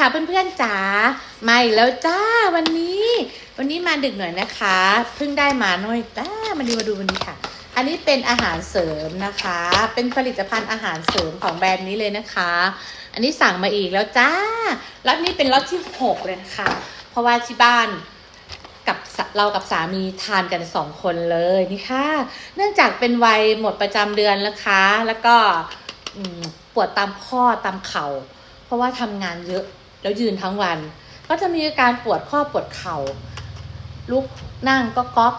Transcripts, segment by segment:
ค่ะเพื่อนๆจ๋ามาอีกแล้วจ้าวันนี้ วันนี้มาดึกหน่อยนะคะเพิ่งได้มาหน่อยจ้ามาดูมาดูวันนี้ค่ะ อันนี้เป็นอาหารเสริมนะคะ เป็นผลิตภัณฑ์อาหารเสริมของแบรนด์นี้เลยนะคะ อันนี้สั่งมาอีกแล้วจ้าล็อตนี้เป็นล็อตที่หกเลยนะคะเพราะว่าที่บ้านกับเรากับสามีทานกันสองคนเลยนี่ค่ะ เนื่องจากเป็นวัยหมดประจำเดือนนะคะ แล้วก็ปวดตามข้อตามเข่าเพราะว่าทำงานเยอะ แล้วยืนทั้งวัน ก็จะมีอาการปวดข้อปวดเข่าลุกนั่งก็ก๊อก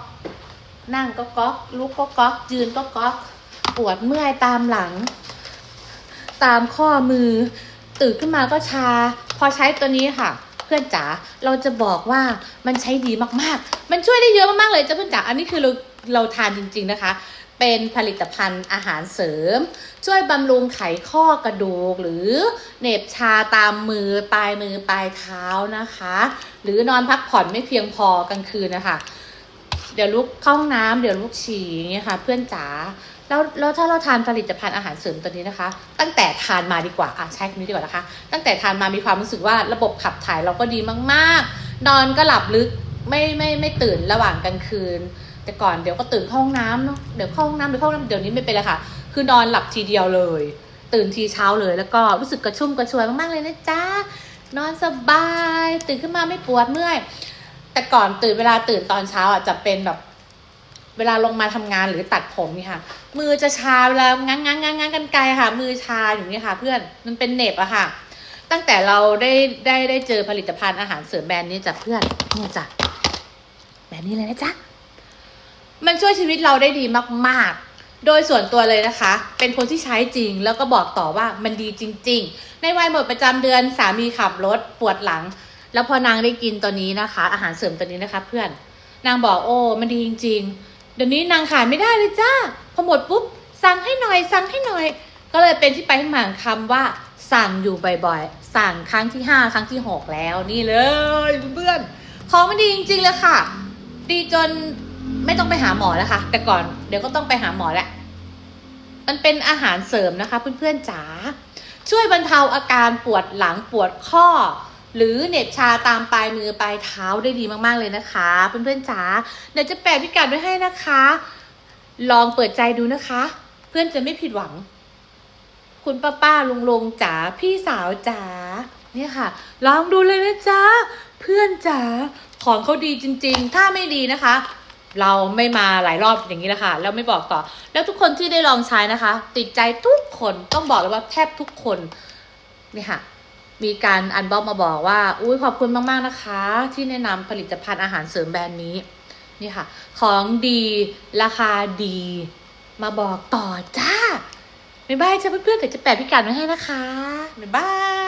นั่งก็ก๊อก ลุกก็ก๊อก ยืนก็ก๊อก ปวดเมื่อยตามหลัง ตามข้อมือ ตื่นขึ้นมาก็ชา พอใช้ตัวนี้ค่ะ เพื่อนจ๋าเราจะบอกว่ามันใช้ดีมากๆ มันช่วยได้เยอะมากๆเลยจ้าเพื่อนจ๋าอันนี้คือเราเราทานจริง ๆนะคะ เป็นผลิตภัณฑ์อาหารเสริม ช่วยบำรุงไขข้อกระดูก หรือเหน็บชาตามมือปลายมือปลายเท้านะคะ หรือนอนพักผ่อนไม่เพียงพอกลางคืนนะคะเดี๋ยวลุกเข้าห้องน้ำเดี๋ยวลุกฉี่อย่างเงี้ยค่ะ เพื่อนจ๋าแล้วแล้วถ้าเราทานผลิตภัณฑ์อาหารเสริมตัวนี้นะคะ ตั้งแต่ทานมาดีกว่าอะใช้คำนี้ดีกว่านะคะ ตั้งแต่ทานมามีความรู้สึกว่าระบบขับถ่ายเราก็ดีมาก ๆ นอนก็หลับลึกไม่ไม่ไม่ตื่นระหว่างกลางคืน แต่ก่อนเดี๋ยวก็ตื่นเข้าห้องน้ำเนาะเดี๋ยวเข้าห้องน้ำเดี๋ยวเข้าห้องน้ำเดี๋ยวนี้ไม่เป็นเลยค่ะ คือนอนหลับทีเดียวเลย ตื่นทีเช้าเลย แล้วก็รู้สึกกระชุ่มกระชวยมากๆเลยนะจ๊ะนอนสบาย ตื่นขึ้นมาไม่ปวดเมื่อย แต่ก่อนตื่นเวลาตื่นตอนเช้าอะจะเป็นแบบ เวลาลงมาทำงานหรือตัดผมนี่ค่ะ มือจะชาเวลาง้างง้างง้างง้างกันไกลค่ะ มือชาอยู่นี่ค่ะ เพื่อนมันเป็นเน็บอะค่ะ ตั้งแต่เราได้ได้ได้เจอผลิตภัณฑ์อาหารเสริมแบรนด์นี้จากเพื่อนเนี่ยจ้ะแบรนด์นี้เลยนะจ๊ะ มันช่วยชีวิตเราได้ดีมากๆ โดยส่วนตัวเลยนะคะ เป็นคนที่ใช้จริง แล้วก็บอกต่อว่ามันดีจริง ๆ ในวัยหมดประจำเดือนสามีขับรถปวดหลัง แล้วพอนางได้กินตัวนี้นะคะ อาหารเสริมตัวนี้นะคะ เพื่อน นางบอกโอ้มันดีจริง ๆ เดี๋ยวนี้นางขายไม่ได้เลยจ้าพอหมดปุ๊บสั่งให้หน่อยสั่งให้หน่อย ก็เลยเป็นที่ไปที่มาของคำว่าสั่งอยู่บ่อยๆ สั่งครั้งที่ห้าครั้งที่หกแล้วนี่เลยเพื่อนของมันดีจริงๆเลยค่ะ ดีจน ไม่ต้องไปหาหมอแล้วค่ะ แต่ก่อนเดี๋ยวก็ต้องไปหาหมอแหละ มันเป็นอาหารเสริมนะคะ เพื่อนๆจ๋าช่วยบรรเทาอาการปวดหลังปวดข้อ หรือเหน็บชาตามปลายมือปลายเท้าได้ดีมากๆเลยนะคะ เพื่อนๆจ๋าเดี๋ยวจะแปะพิกัดไว้ให้นะคะ ลองเปิดใจดูนะคะ เพื่อนจะไม่ผิดหวัง คุณป้าป้าลุงลงจ๋าพี่สาวจ๋าเนี่ยค่ะ ลองดูเลยนะจ๊ะเพื่อนจ๋าของเขาดีจริง ๆ ถ้าไม่ดีนะคะ เราไม่มาหลายรอบอย่างนี้แล้วค่ะแล้วไม่บอกต่อ แล้วทุกคนที่ได้ลองใช้นะคะ ติดใจทุกคนต้องบอกเลยว่าแทบทุกคนนี่ค่ะมีการอันบอกมาบอกว่า อุ้ยขอบคุณมาก ๆ นะคะ ที่แนะนำผลิตภัณฑ์อาหารเสริมแบรนด์นี้ นี่ค่ะ ของดีราคาดี มาบอกต่อจ้าบ๊ายบายจ้าเพื่อนๆเดี๋ยวจะแปะพิกัดไว้ให้นะคะบ๊ายบาย